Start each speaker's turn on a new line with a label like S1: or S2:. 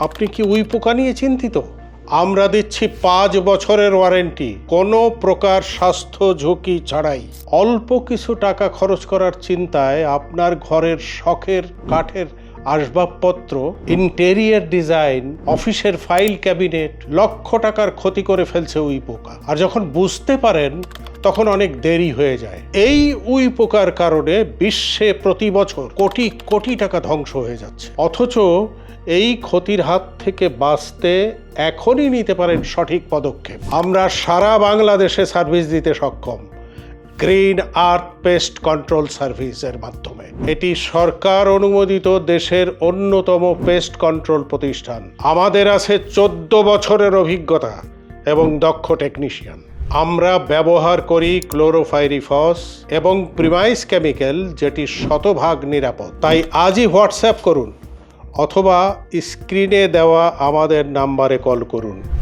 S1: আপনি কি উই পোকা নিয়ে চিন্তিত? আমরা দিচ্ছি পাঁচ বছরের ওয়ারেন্টি। কোনো প্রকার স্বাস্থ্য ঝুঁকি ছাড়াই। অল্প কিছু টাকা খরচ করার চিন্তায় আপনার ঘরের শখের কাঠের আসবাবপত্র, ইন্টেরিয়ার ডিজাইন, অফিসের ফাইল ক্যাবিনেট লক্ষ টাকার ক্ষতি করে ফেলছে উই পোকা। আর যখন বুঝতে পারেন, তখন অনেক দেরি হয়ে যায়। এই উই পোকার কারণে বিশ্বে প্রতি বছর কোটি কোটি টাকা ধ্বংস হয়ে যাচ্ছে। অথচ এই ক্ষতির হাত থেকে বাঁচতে এখনই নিতে পারেন সঠিক পদক্ষেপ। আমরা সারা বাংলাদেশে সার্ভিস দিতে সক্ষম। গ্রিন আর্থ পেস্ট কন্ট্রোল সার্ভিসের মাধ্যমে। এটি সরকার অনুমোদিত দেশের অন্যতম পেস্ট কন্ট্রোল প্রতিষ্ঠান। আমাদের আছে চোদ্দ বছরের অভিজ্ঞতা এবং দক্ষ টেকনিশিয়ান। আমরা ব্যবহার করি ক্লোরোফাইরিফস এবং প্রিমাইস কেমিক্যাল, যেটি শতভাগ নিরাপদ। তাই আজই হোয়াটসঅ্যাপ করুন। অথবা স্ক্রিনে দেওয়া আমাদের নাম্বারে কল করুন।